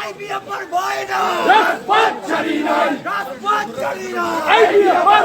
IPF আর ভয় নাই। রাজপথ ছাড়ি নাই। রাজপথ ছাড়ি নাই। আইপিএফ আর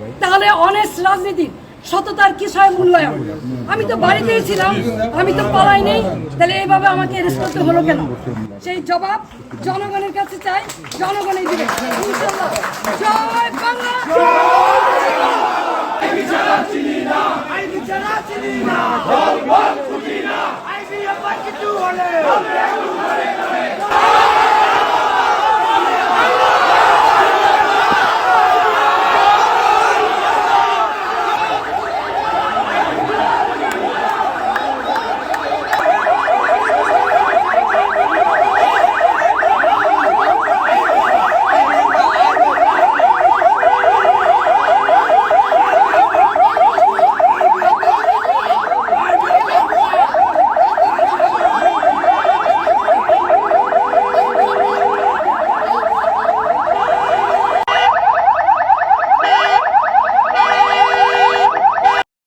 তাহলে অনেস্ট রাজনীতি, সততার কিসয় মূল্যায়ন? আমি তো বাড়িতেই ছিলাম, আমি তো পালাই নেই, তাহলে এইভাবে আমাকে অ্যারেস্ট করতে হলো কেন? সেই জবাব জনগণের কাছে চাই, জনগণই দিবে। জয় বাংলা।